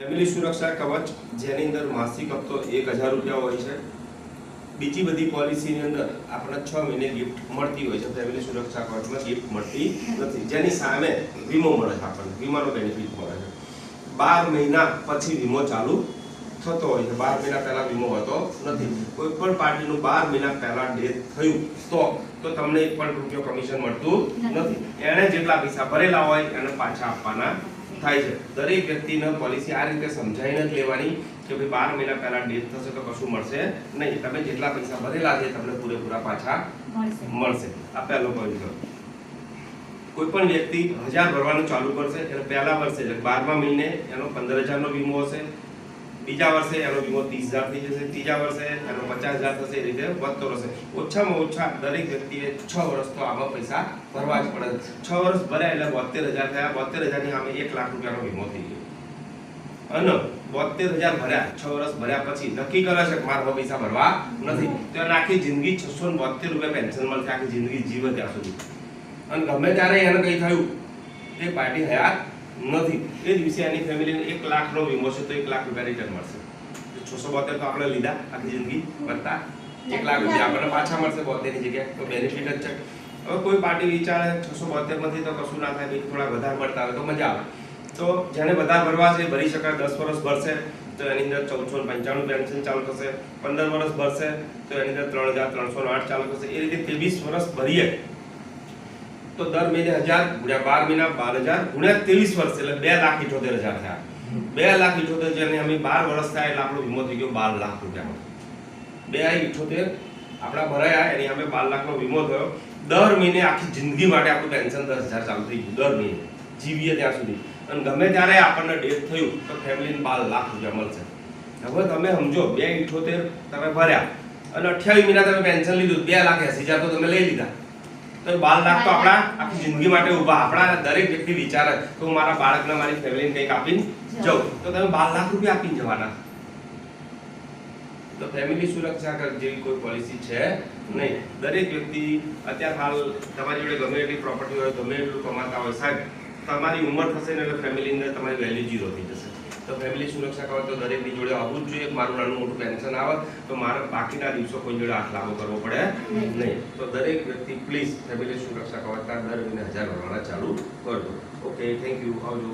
Family સુરક્ષા કવચ જેની અંદર માસિક હપ્તો એક હજાર રૂપિયા હોય છે. બીજી બધી પોલિસીની અંદર આપણને છ મહિને ગિફ્ટ મળતી હોય છે. ફેમિલી સુરક્ષા કવચમાં ગિફ્ટ મળતી નથી. જેની સામે વીમો મળે છે આપણને. વીમાનો બેનિફિટ મળે છે. બાર મહિના પછી વીમો ચાલુ થતો હોય છે. બાર મહિના પહેલા વીમો હોતો નથી. કોઈ પણ પાર્ટીનું બાર મહિના પહેલા ડેથ થયું તો તો તમને એક પણ રૂપિયો કમિશન મળતું નથી. એણે જેટલા પૈસા ભરેલા હોય એને પાછા આપવાના થાય છે. દરેક વ્યક્તિને પોલિસી આ રીતે સમજાવીને જ લેવાની કે ભાઈ બાર મહિના પહેલાં ડેથ થશે તો કશું મળશે નહીં. તમે જેટલા પૈસા ભરેલા છે તમને પૂરેપૂરા પાછા મળશે. આ પહેલો પોઈન્ટ કોઈ પણ વ્યક્તિ હજાર ભરવાનું ચાલુ કરશે એટલે પહેલા વર્ષે એટલે બારમા મહિને એનો પંદર હજારનો વીમો હશે બીજા વર્ષે એનો વીમો ત્રીસ હજાર થઈ જશે, ત્રીજા વર્ષે એનો પચાસ હજાર થશે, એ રીતે વધતો રહેશે. ઓછામાં ઓછા દરેક વ્યક્તિએ છ વર્ષ તો આમાં પૈસા ભરવા જ પડે. છ વર્ષ ભર્યા એટલે બોતેર હજાર થયા બોતેર હજારની સામે એક લાખ રૂપિયાનો વીમો થઈ ગયો. અને બોતેર હજાર ભર્યા, છ વર્ષ ભર્યા પછી નક્કી કરે છે કે મારા પૈસા ભરવા નથી. તો આખી જિંદગી છસો ને બોતેર રૂપિયા પેન્શન મળશે, આખી જિંદગી જીવે ત્યાં સુધી. અને ગમે ત્યારે એને કંઈ થયું, એ પાર્ટી હયાત નથી. એ દિવસે એની ફેમિલીને એક લાખનો વીમો છે તો એક લાખ રૂપિયા રિટર્ન મળશે. છસો બોતેર તો આપણે લીધા આખી જિંદગી વધતા એક લાખ રૂપિયા આપણને પાછા મળશે બોતેરની જગ્યાએ. તો બેનિફિટ જ છે. હવે કોઈ પાર્ટી વિચારે છસો બોતેરમાંથી તો કશું ના થાય થોડા વધારે મળતા હોય તો મજા આવે. તો જેને બધા ભરવા છે ભરી શકાય. દસ વર્ષ ભરશે તો એની અંદર ચૌદસો પંચાણું પેન્શન ચાલુ થશે. પંદર વર્ષ ભરશે તો એની અંદર ત્રણ હજાર ત્રણસો આઠ ચાલુ થશે. એ રીતે ત્રેવીસ વર્ષ ભરીએ તો દર મહિને હજાર ગુણ્યા બાર મહિના બાર હજાર ગુણ્યા ત્રેવીસ વર્ષ, એટલે બે લાખ ઇઠોતેર હજાર થયા. બે લાખ ઇઠોતેર હજાર અમે બાર વર્ષ થયા એટલે આપણો વીમો થઈ ગયો બાર લાખ રૂપિયાનો. બે ઇઠોતેર, આપણા ભરાયા, એની અમે બાર લાખનો વીમો થયો. દર મહિને આખી જિંદગી માટે આપણું પેન્શન દસ હજાર ચાલુ થઈ ગયું, દર મહિને. જીવીએ ત્યાં સુધી. અને ગમે ત્યારે આપણને ડેથ થયું, તો ફેમિલીને બાર લાખ રૂપિયા મળશે. હવે તમે સમજો, બે ઇઠોતેર તમે ભર્યા. અને અઠ્યાવીસ મહિના તમે પેન્શન લીધું, બે લાખ એસી હજાર તો તમે લઈ લીધા. તો બાર લાખ તો આપણા આખી જિંદગી માટે ઊભા. આપણા દરેક વ્યક્તિ વિચારે કે હું મારા બાળકને મારી ફેમિલીને કંઈક આપીને જાઉં. તો તમે બાર લાખ રૂપિયા આપીને જવાના. તો ફેમિલી સુરક્ષા કર જેવી કોઈ પોલિસી છે નહીં. દરેક વ્યક્તિ અત્યારે હાલ તમારી જોડે ગમે એટલી પ્રોપર્ટી હોય ગમે એટલું કમાતા હોય સાહેબ તમારી ઉંમર થશે ને એટલે ફેમિલી અંદર તમારી વેલ્યુ જીરો થઈ જશે. તો ફેમિલી સુરક્ષા કવચ તો દરેકની જોડે આવવું જ જોઈએ. મારું નાનું મોટું પેન્શન આવે તો મારે બાકીના દિવસો કોઈ જોડે હાથ લાંબો કરવો પડે નહીં. તો દરેક વ્યક્તિ પ્લીઝ ફેમિલી સુરક્ષા કવચના દર મહિને હજાર ભરવાના ચાલુ કરજો ઓકે થેન્ક યુ આવજો.